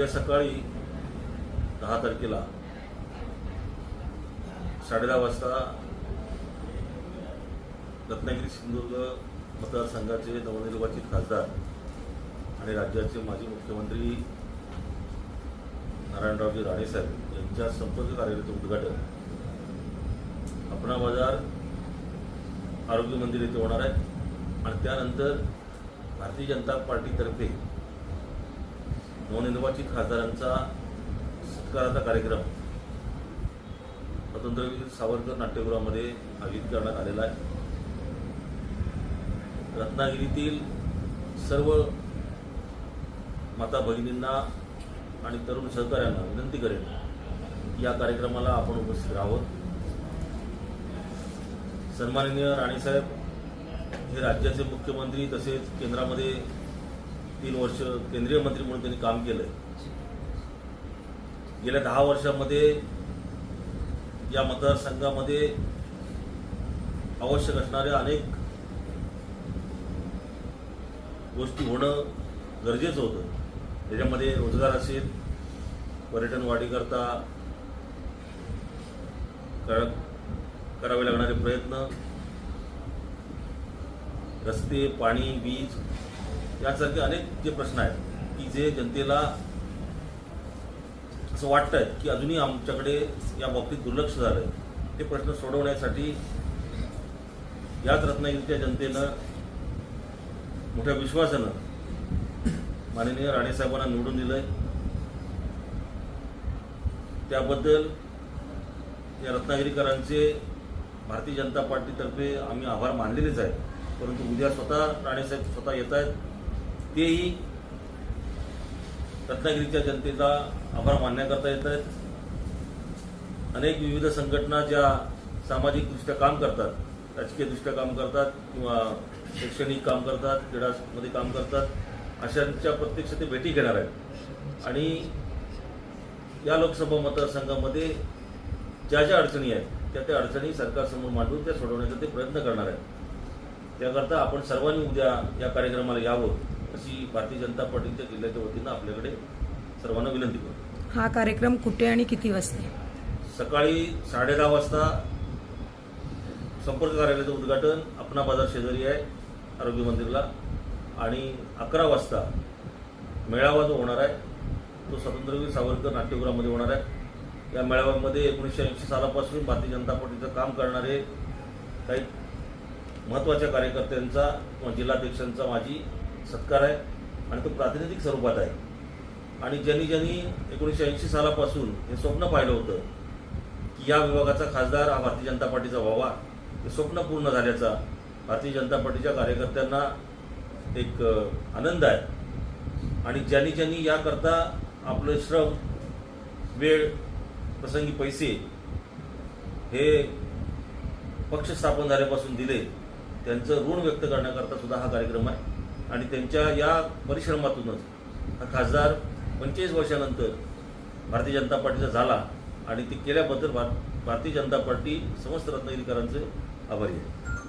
उद्या सकाळी दहा तारखेला साडेदहा वाजता रत्नागिरी सिंधुदुर्ग मतदारसंघाचे नवनिर्वाचित खासदार आणि राज्याचे माजी मुख्यमंत्री नारायणरावजी राणेसाहेब यांच्या संपर्क कार्यालयाचं उद्घाटन अपना बाजार आरोग्य मंदिर येथे होणार आहे. आणि त्यानंतर भारतीय जनता पार्टीतर्फे नवनिर्वाचित खासदारांचा सत्काराचा कार्यक्रम. स्वातंत्र्यवीर सावरकर नाट्यगृहामध्ये आयोजित करण्यात आलेला आहे. रत्नागिरीतील सर्व माता भगिनींना आणि तरुण सहकाऱ्यांना विनंती करेन या कार्यक्रमाला आपण उपस्थित आहोत सन्माननीय राणेसाहेब हे राज्याचे मुख्यमंत्री तसेच केंद्रामध्ये तीन वर्ष केंद्रीय मंत्री म्हणून त्यांनी काम केलंय. गेल्या दहा वर्षामध्ये या मतदारसंघामध्ये आवश्यक असणाऱ्या अनेक गोष्टी होणं गरजेचं होतं. त्याच्यामध्ये रोजगार असेल पर्यटन वाढीकरता करावे लागणारे प्रयत्न रस्ते पाणी वीज यासारखे अनेक जे प्रश्न आहेत की जे जनतेला असं वाटतंय की अजूनही आमच्याकडे या बाबतीत दुर्लक्ष झालंय. ते प्रश्न सोडवण्यासाठी याच रत्नागिरीच्या जनतेनं मोठ्या विश्वासानं माननीय राणेसाहेबांना निवडून दिलंय. त्याबद्दल या रत्नागिरीकरांचे भारतीय जनता पार्टीतर्फे आम्ही आभार मानलेलेच आहेत. परंतु उद्या स्वतः राणेसाहेब स्वतः येत आहेत. तेही रत्नागिरीच्या जनतेचा आभार मानण्याकरता येत आहेत. अनेक विविध संघटना ज्या सामाजिकदृष्ट्या काम करतात राजकीयदृष्ट्या काम करतात किंवा शैक्षणिक काम करतात क्रीडामध्ये काम करतात अशांच्या प्रत्यक्ष ते भेटी घेणार आहेत. आणि या लोकसभा मतदारसंघामध्ये ज्या ज्या अडचणी आहेत त्या त्या अडचणी सरकारसमोर मांडून त्या सोडवण्याचा ते प्रयत्न करणार आहेत. त्याकरता आपण सर्वांनी उद्या या कार्यक्रमाला यावं अशी भारतीय जनता पार्टीच्या जिल्ह्याच्या वतीनं आपल्याकडे सर्वांना विनंती करतो. हा कार्यक्रम कुठे आणि किती वाजता? सकाळी साडेदहा वाजता संपर्क कार्यालयाचं उद्घाटन अपना बाजार शेजारी आहे आरोग्य मंदिरला. आणि अकरा वाजता मेळावा जो होणार आहे तो स्वातंत्र्यवीर सावरकर नाट्यगृहामध्ये होणार आहे. या मेळाव्यामध्ये एकोणीसशे ऐंशी सालापासून भारतीय जनता पार्टीचं काम करणारे काही महत्त्वाच्या कार्यकर्त्यांचा किंवा जिल्हाध्यक्षांचा माझी सत्कार आहे आणि तो प्रातिनिधिक स्वरूपात आहे. आणि ज्यांनी ज्यांनी एकोणीसशे ऐंशी सालापासून हे स्वप्न पाहिलं होतं की या विभागाचा खासदार हा भारतीय जनता पार्टीचा व्हावा हे स्वप्न पूर्ण झाल्याचा भारतीय जनता पार्टीच्या कार्यकर्त्यांना एक आनंद आहे. आणि ज्यांनी ज्यांनी याकरता आपलं श्रम वेळ प्रसंगी पैसे हे पक्ष स्थापन झाल्यापासून दिले त्यांचं ऋण व्यक्त करण्याकरता सुद्धा हा कार्यक्रम आहे. आणि त्यांच्या या परिश्रमातूनच हा खासदार पंचेचाळीस वर्षानंतर भारतीय जनता पार्टीचा झाला आणि ते केल्याबद्दल भार भारतीय जनता पार्टी समस्त रत्नागिरीकरांचे आभारी आहे.